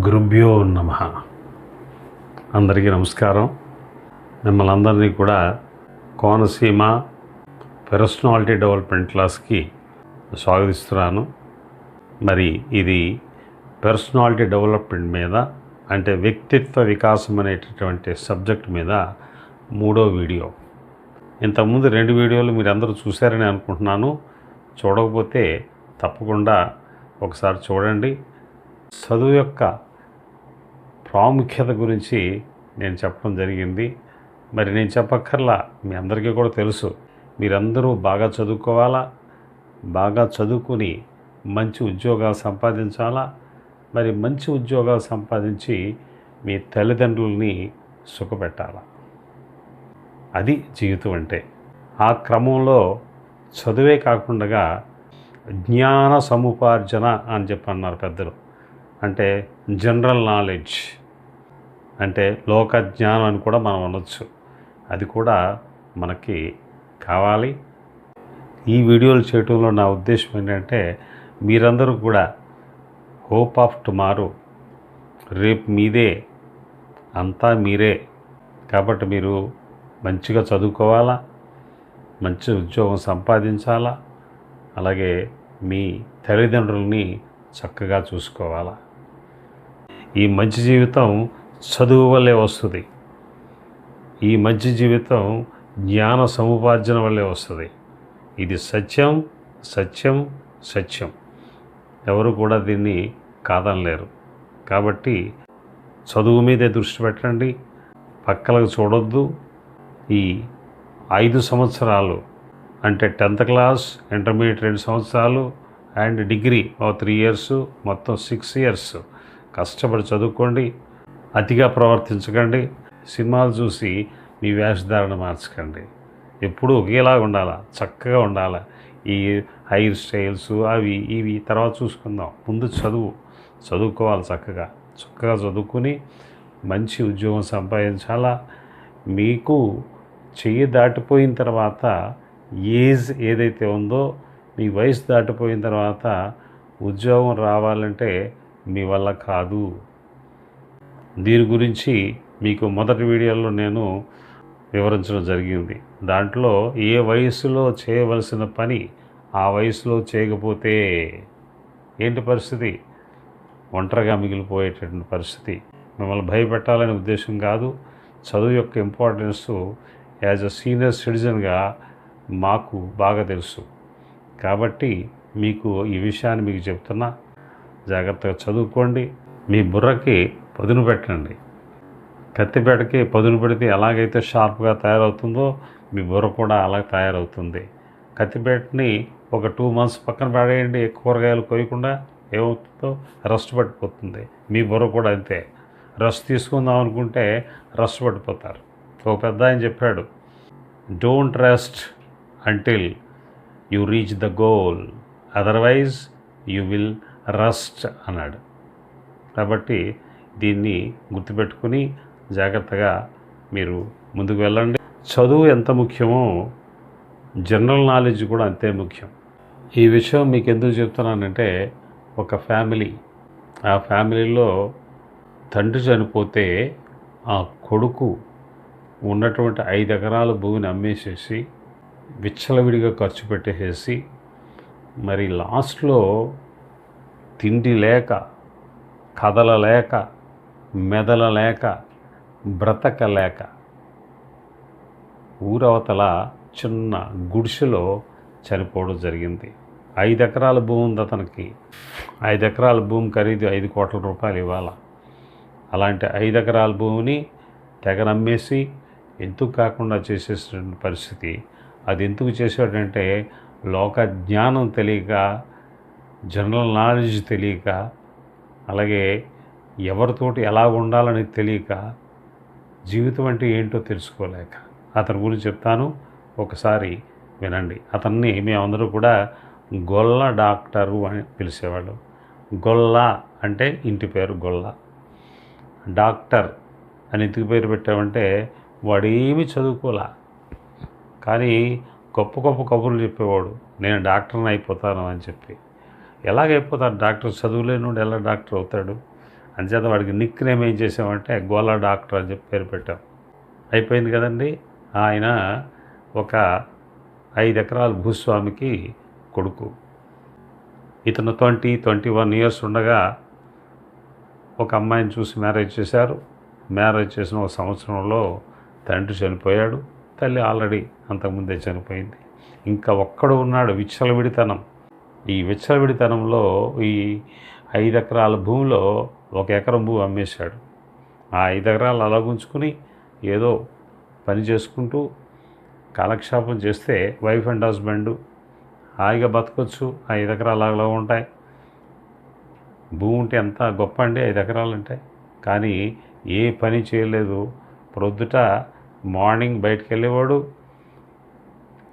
గురుభ్యో నమ. అందరికీ నమస్కారం. మిమ్మల్ని అందరినీ కూడా కోనసీమ పర్సనాలిటీ డెవలప్మెంట్ క్లాస్కి స్వాగతిస్తున్నాను. మరి ఇది పర్సనాలిటీ డెవలప్మెంట్ మీద అంటే వ్యక్తిత్వ వికాసం అనేటటువంటి సబ్జెక్ట్ మీద మూడో వీడియో. ఇంతకుముందు రెండు వీడియోలు మీరు అందరూ చూశారని అనుకుంటున్నాను. చూడకపోతే తప్పకుండా ఒకసారి చూడండి. చదువు యొక్క ప్రాముఖ్యత గురించి నేను చెప్పడం జరిగింది. మరి నేను చెప్పక్కర్లా మీ అందరికీ కూడా తెలుసు. మీరందరూ బాగా చదువుకోవాలా? బాగా చదువుకుని మంచి ఉద్యోగాలు సంపాదించాలా? మరి మంచి ఉద్యోగాలు సంపాదించి మీ తల్లిదండ్రుల్ని సుఖపెట్టాలా? అది జీవితం అంటే. ఆ క్రమంలో చదువే కాకుండా జ్ఞాన సముపార్జన అని చెప్పి అన్నారు పెద్దలు. అంటే జనరల్ నాలెడ్జ్ అంటే లోక జ్ఞానం అని కూడా మనం అనొచ్చు. అది కూడా మనకి కావాలి. ఈ వీడియోలు చేయటంలో నా ఉద్దేశం ఏంటంటే మీరందరూ కూడా హోప్ ఆఫ్ టుమారో రేపు మీదే అంతా మీరే. కాబట్టి మీరు మంచిగా చదువుకోవాలా? మంచి ఉద్యోగం సంపాదించాలా? అలాగే మీ తల్లిదండ్రుల్ని చక్కగా చూసుకోవాలా? ఈ మంచి జీవితం చదువు వల్లే వస్తుంది. ఈ మంచి జీవితం జ్ఞాన సముపార్జన వల్లే వస్తుంది. ఇది సత్యం సత్యం సత్యం. ఎవరు కూడా దీన్ని కాదనలేరు. కాబట్టి చదువు మీదే దృష్టి పెట్టండి. పక్కలకు చూడొద్దు. ఈ ఐదు సంవత్సరాలు అంటే టెన్త్ క్లాస్ ఇంటర్మీడియట్ రెండు సంవత్సరాలు అండ్ డిగ్రీ త్రీ ఇయర్స్ మొత్తం సిక్స్ ఇయర్స్. కష్టపడి చదువుకోండి అతిగా ప్రవర్తించకండి సినిమాలు చూసి మీ వేషధారణ మార్చకండి. ఎప్పుడూ ఒకేలాగా ఉండాలా చక్కగా ఉండాలా? ఈ హెయిర్ స్టైల్స్ అవి ఇవి తర్వాత చూసుకుందాం. ముందు చదువు చదువుకోవాలి చక్కగా. చక్కగా చదువుకుని మంచి ఉద్యోగం సంపాదించాలా? మీకు చెయ్యి దాటిపోయిన తర్వాత ఏజ్ ఏదైతే ఉందో మీ వయసు దాటిపోయిన తర్వాత ఉద్యోగం రావాలంటే మీ వల్ల కాదు. దీని గురించి మీకు మొదటి వీడియోలో నేను వివరించడం జరిగింది. దాంట్లో ఏ వయసులో చేయవలసిన పని ఆ వయసులో చేయకపోతే ఏంటి పరిస్థితి? ఒంటరిగా మిగిలిపోయేటటువంటి పరిస్థితి. మిమ్మల్ని భయపెట్టాలనే ఉద్దేశం కాదు. చదువు యొక్క ఇంపార్టెన్స్ యాజ్ అ సీనియర్ సిటిజన్గా మాకు బాగా తెలుసు. కాబట్టి మీకు ఈ విషయాన్ని మీకు చెప్తున్నా. జాగ్రత్తగా చదువుకోండి. మీ బుర్రకి పదును పెట్టండి. కత్తిపేటకి పదును పెడితే ఎలాగైతే షార్ప్గా తయారవుతుందో మీ బుర్ర కూడా అలా తయారవుతుంది. కత్తిపేటని ఒక టూ మంత్స్ పక్కన పడేయండి. కూరగాయలు కోయకుండా ఏమవుతుందో రస్ట్ పట్టిపోతుంది. మీ బుర్ర కూడా అంతే. రస్ట్ తీసుకుందాం అనుకుంటే రస్ట్ పట్టిపోతారు. ఒక పెద్ద ఆయన చెప్పాడు don't rest until you reach the goal otherwise you will rust అన్నాడు. కాబట్టి దీన్ని గుర్తుపెట్టుకుని జాగ్రత్తగా మీరు ముందుకు వెళ్ళండి. చదువు ఎంత ముఖ్యమో జనరల్ నాలెడ్జ్ కూడా అంతే ముఖ్యం. ఈ విషయం మీకు ఎందుకు చెప్తున్నానంటే ఒక ఫ్యామిలీ ఆ ఫ్యామిలీలో తండ్రి చనిపోతే ఆ కొడుకు ఉన్నటువంటి ఐదు ఎకరాల భూమిని అమ్మేసేసి విచ్చలవిడిగా ఖర్చు పెట్టేసేసి మరి లాస్ట్లో తిండి లేక కదలలేక మెదలలేక బ్రతకలేక ఊరవతల చిన్న గుడిసెలో చనిపోవడం జరిగింది. ఐదు ఎకరాల భూమి ఉంది అతనికి. ఐదు ఎకరాల భూమి ఖరీదు ఐదు కోట్ల రూపాయలు ఇవ్వాల. అలాంటి ఐదు ఎకరాల భూమిని తెగ నమ్మేసి ఎందుకు కాకుండా చేసేసిన పరిస్థితి? అది ఎందుకు చేశాడంటే లోక జ్ఞానం తెలియక జనరల్ నాలెడ్జ్ తెలియక అలాగే ఎవరితోటి ఎలా ఉండాలని తెలియక జీవితం అంటే ఏంటో తెలుసుకోలేక. అతని గురించి చెప్తాను ఒకసారి వినండి. అతన్ని మేమందరూ కూడా గొల్ల డాక్టరు అని పిలిచేవాళ్ళు. గొల్ల అంటే ఇంటి పేరు గొల్ల. డాక్టర్ అని ఇంటికి పేరు పెట్టామంటే వాడేమీ చదువుకోలే. కానీ గొప్ప గొప్ప కబుర్లు చెప్పేవాడు. నేను డాక్టర్ని అయిపోతాను అని చెప్పి. ఎలాగైపోతాడు? డాక్టర్ చదువులేనుడు ఎలా డాక్టర్ అవుతాడు? అంచేత వాడికి నిక్ నేమ్ ఏం చేసామంటే గోలా డాక్టర్ అని చెప్పి పేరు పెట్టాం. అయిపోయింది కదండి. ఆయన ఒక ఐదు ఎకరాల భూస్వామికి కొడుకు. ఇతను ట్వంటీ ట్వంటీ వన్ ఇయర్స్ ఉండగా ఒక అమ్మాయిని చూసి మ్యారేజ్ చేశారు. మ్యారేజ్ చేసిన ఒక సంవత్సరంలో తండ్రి చనిపోయాడు. తల్లి ఆల్రెడీ అంతకుముందే చనిపోయింది. ఇంకా ఒక్కడు ఉన్నాడు. విచ్చలవిడితనం. ఈ విచ్చలవిడితనంలో ఈ ఐదు ఎకరాల భూమిలో ఒక ఎకరం భూమి అమ్మేశాడు. ఆ ఐదు ఎకరాలు అలాగుంచుకుని ఏదో పని చేసుకుంటూ కాలక్షేపం చేస్తే వైఫ్ అండ్ హస్బెండ్ హాయిగా బతకొచ్చు. ఐదు ఎకరాలు అలా ఉంటాయి. భూమి ఉంటే ఎంత గొప్ప అండి ఐదు ఎకరాలు ఉంటాయి కానీ ఏ పని చేయలేదు. ప్రొద్దుట మార్నింగ్ బయటకు వెళ్ళేవాడు.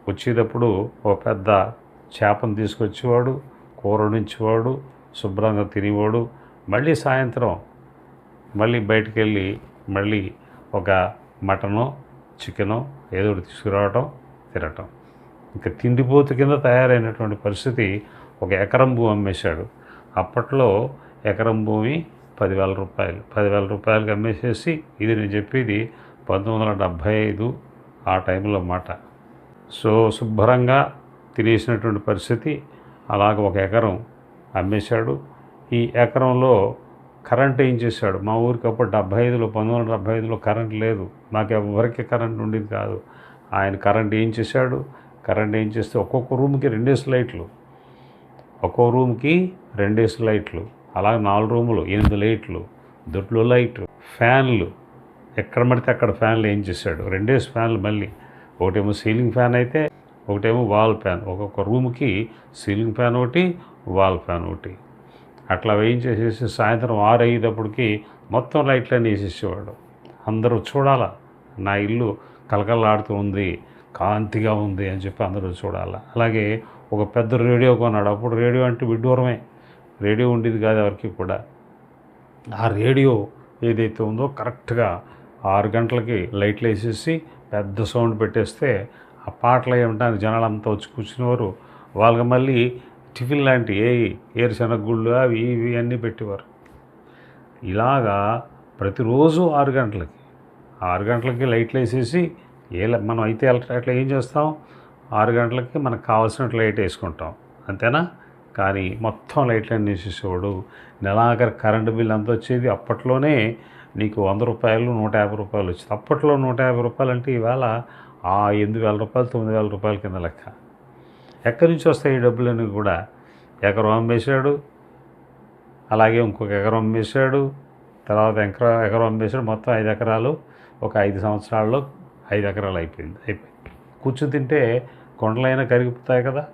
వచ్చేటప్పుడు ఒక పెద్ద చేపను తీసుకొచ్చేవాడు కూర వండించేవాడు శుభ్రంగా తినేవాడు. మళ్ళీ సాయంత్రం మళ్ళీ బయటికి వెళ్ళి మళ్ళీ ఒక మటనో చికెనో ఏదో ఒకటి తీసుకురావటం తినటం. ఇంకా తిండిపోతు కింద తయారైనటువంటి పరిస్థితి ఒక ఎకరం భూమి అమ్మేశాడు. అప్పట్లో ఎకరం భూమి పదివేల రూపాయలు. పదివేల రూపాయలకి అమ్మేసేసి ఇది నేను చెప్పేది పంతొమ్మిది వందల డెబ్భై ఐదు ఆ టైంలో మాట. సో శుభ్రంగా తినేసినటువంటి పరిస్థితి అలాగ ఒక ఎకరం అమ్మేశాడు. ఈ ఎకరంలో కరెంట్ ఏం చేశాడు? మా ఊరికి అప్పుడు డెబ్బై ఐదులో పంతొమ్మిది వందల డెబ్బై ఐదులో కరెంట్ లేదు. మాకు ఎవరికి కరెంట్ ఉండేది కాదు. ఆయన కరెంట్ ఏం చేశాడు? కరెంట్ ఏం చేస్తే ఒక్కొక్క రూమ్కి రెండేసి లైట్లు ఒక్కో రూమ్కి రెండేసి లైట్లు అలాగే నాలుగు రూములు ఎనిమిది లైట్లు దొడ్లు లైట్లు ఫ్యాన్లు. ఎక్కడ పడితే అక్కడ ఫ్యాన్లు ఏం చేశాడు? రెండేసి ఫ్యాన్లు మళ్ళీ. ఒకటేమో సీలింగ్ ఫ్యాన్ అయితే ఒకటేమో వాల్ ఫ్యాన్ ఒక్కొక్క రూమ్కి సీలింగ్ ఫ్యాన్ ఒకటి వాల్ ఫ్యాన్ ఒకటి. అట్లా వేయించేసేసి సాయంత్రం ఆరు అయ్యేటప్పటికి మొత్తం లైట్లన్నీ వేసేసేవాడు. అందరూ చూడాలా నా ఇల్లు కలకలాడుతూ ఉంది కాంతిగా ఉంది అని చెప్పి అందరూ చూడాలా. అలాగే ఒక పెద్ద రేడియో కొన్నాడు అప్పుడు రేడియో అంటే విడ్డూరమే. రేడియో ఉండేది కాదు ఎవరికి కూడా. ఆ రేడియో ఏదైతే ఉందో కరెక్ట్గా ఆరు గంటలకి లైట్లు వేసేసి పెద్ద సౌండ్ పెట్టేస్తే ఆ పాటలు ఏమిటానికి జనాలంతా వచ్చి కూర్చునేవారు. వాళ్ళకి మళ్ళీ టిఫిన్ లాంటి ఏ ఏరుశనగుళ్ళు అవి ఇవి అన్నీ పెట్టేవారు. ఇలాగా ప్రతిరోజు ఆరు గంటలకి ఆరు గంటలకి లైట్లు వేసేసి ఏ మనం అయితే అట్లా ఏం చేస్తాం? ఆరు గంటలకి మనకు కావాల్సినట్టు లైట్ వేసుకుంటాం. అంతేనా? కానీ మొత్తం లైట్లన్నీ వేసేసేవాడు. నెలాఖరు కరెంటు బిల్ అంతా వచ్చేది అప్పట్లోనే నీకు వంద రూపాయలు నూట యాభై రూపాయలు వచ్చేది. అప్పట్లో నూట యాభై రూపాయలు అంటే ఈవేళ ఆ ఎనిమిది వేల రూపాయలు తొమ్మిది వేల రూపాయల కింద లెక్క. ఎక్కడి నుంచి వస్తాయి ఈ డబ్బులని కూడా? ఎకరం అమ్మేశాడు అలాగే ఇంకొక ఎకరం అమ్మేశాడు తర్వాత ఎకర ఎకరం అమ్మేశాడు మొత్తం ఐదు ఎకరాలు ఒక ఐదు సంవత్సరాల్లో ఐదు ఎకరాలు అయిపోయింది అయిపోయింది. కూర్చుని తింటే కొండలైనా కరిగిపోతాయి కదా?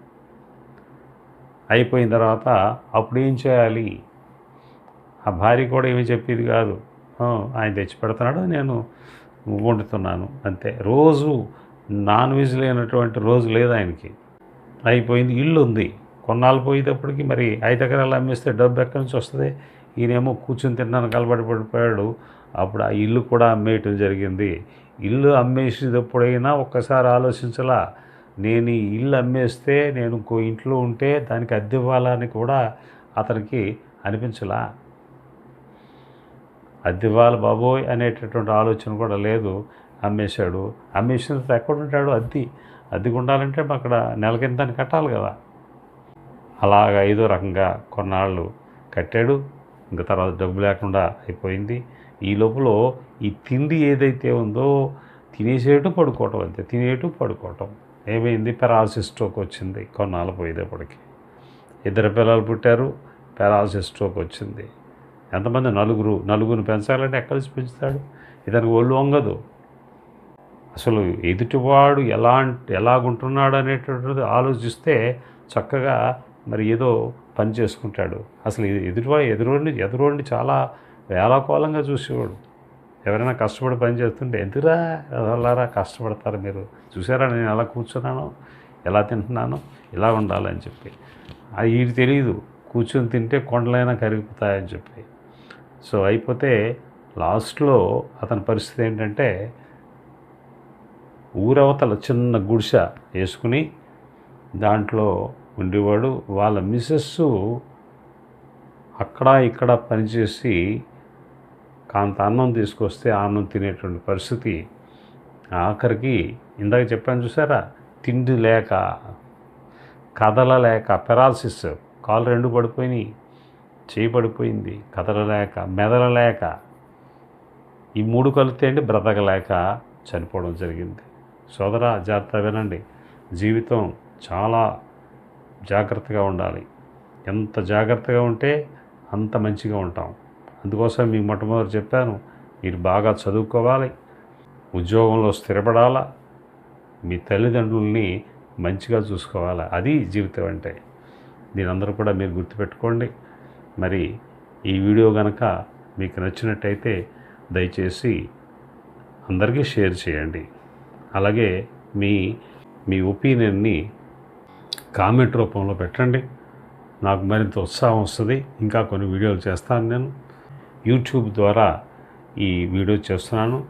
అయిపోయిన తర్వాత అప్పుడు ఏం చేయాలి? ఆ భార్య కూడా ఏమీ చెప్పేది కాదు. ఆయన తెచ్చి పెడుతున్నాడు నేను వండుతున్నాను అంతే. రోజు నాన్ వెజ్ లేనటువంటి రోజు లేదు ఆయనకి. అయిపోయింది ఇల్లు ఉంది. కొన్నాళ్ళు పోయేటప్పటికి మరి ఐదు ఎకరాలు అమ్మేస్తే డబ్బు ఎక్కడి నుంచి వస్తుంది? ఈయనేమో కూర్చుని తిన్నాను కలబడి పడిపోయాడు. అప్పుడు ఆ ఇల్లు కూడా అమ్మేయటం జరిగింది. ఇల్లు అమ్మేసేటప్పుడైనా ఒక్కసారి ఆలోచించలా. నేను ఈ ఇల్లు అమ్మేస్తే నేను ఇంకో ఇంట్లో ఉంటే దానికి అద్దె ఇవ్వాలని కూడా అతనికి అనిపించలా. అద్దె బాబోయ్ అనేటటువంటి ఆలోచన కూడా లేదు. అమ్మేశాడు. అమ్మేసిన తర్వాత ఎక్కడ ఉంటాడు? అద్దె. అద్దెకు ఉండాలంటే అక్కడ నెలకింత అని కట్టాలి కదా. అలాగ ఐదో రకంగా కొన్నాళ్ళు కట్టాడు. ఇంకా తర్వాత డబ్బు లేకుండా అయిపోయింది. ఈ లోపల ఈ తిండి ఏదైతే ఉందో తినేసేటు పడుకోవటం అంతే. తినేటు పడుకోవటం. ఏమైంది? పెరాలసిస్ స్ట్రోక్ వచ్చింది. కొన్నాళ్ళు పోయేటప్పటికి. ఇద్దరు పిల్లలు పుట్టారు. పెరాలసిస్ స్ట్రోక్ వచ్చింది. ఎంతమంది నలుగురు నలుగురిని పెంచాలంటే ఎక్కడి నుంచి పెంచుతాడు? ఇతనికి ఒళ్ళు వంగదు. అసలు ఎదుటివాడు ఎలా ఎలాగుంటున్నాడు అనేటటువంటిది ఆలోచిస్తే చక్కగా మరి ఏదో పని చేసుకుంటాడు. అసలు ఎదుటివాడు ఎదుటివా ఎదురోడిని ఎదురోడిని చాలా వేలాకోలంగా చూసేవాడు. ఎవరైనా కష్టపడి పని చేస్తుంటే ఎందుకురా ఎవరారా కష్టపడతారు మీరు? చూసారా నేను ఎలా కూర్చున్నాను? ఎలా తింటున్నాను? ఇలా ఉండాలని చెప్పి. అది వీడి తెలియదు కూర్చొని తింటే కొండలైనా కరిగిపోతాయని చెప్పి. సో అయిపోతే లాస్ట్లో అతని పరిస్థితి ఏంటంటే ఊరవతల చిన్న గుడిసె వేసుకుని దాంట్లో ఉండేవాడు. వాళ్ళ మిస్సెస్ అక్కడ ఇక్కడ పనిచేసి కాంత అన్నం తీసుకొస్తే అన్నం తినేటువంటి పరిస్థితి. ఆఖరికి ఇందాక చెప్పాను చూసారా? తిండి లేక కదలలేక పెరాలసిస్ కాలు రెండు పడిపోయినాయి. చేయబడిపోయింది కదలలేక మెదలలేక ఈ మూడు కలితే అండి బ్రతకలేక చనిపోవడం జరిగింది. సోదర జాగ్రత్త వినండి. జీవితం చాలా జాగ్రత్తగా ఉండాలి. ఎంత జాగ్రత్తగా ఉంటే అంత మంచిగా ఉంటాం. అందుకోసం మీకు మొట్టమొదటి చెప్పాను మీరు బాగా చదువుకోవాలి ఉద్యోగంలో స్థిరపడాలా మీ తల్లిదండ్రుల్ని మంచిగా చూసుకోవాలి అది జీవితం అంటే. దీనందరూ కూడా మీరు గుర్తుపెట్టుకోండి. మరి ఈ వీడియో కనుక మీకు నచ్చినట్టయితే దయచేసి అందరికీ షేర్ చేయండి. అలాగే మీ మీ ఒపీనియన్ని కామెంట్ రూపంలో పెట్టండి. నాకు మరింత ఉత్సాహం వస్తుంది. ఇంకా కొన్ని వీడియోలు చేస్తాను నేను. యూట్యూబ్ ద్వారా ఈ వీడియో చేస్తున్నాను.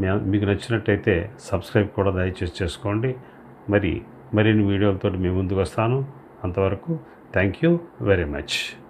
మే- మీకు నచ్చినట్టయితే సబ్స్క్రైబ్ కూడా దయచేసి చేసుకోండి. మరి మరిన్ని వీడియోలతో మీ ముందుకు వస్తాను. అంతవరకు థ్యాంక్ యూ వెరీ మచ్.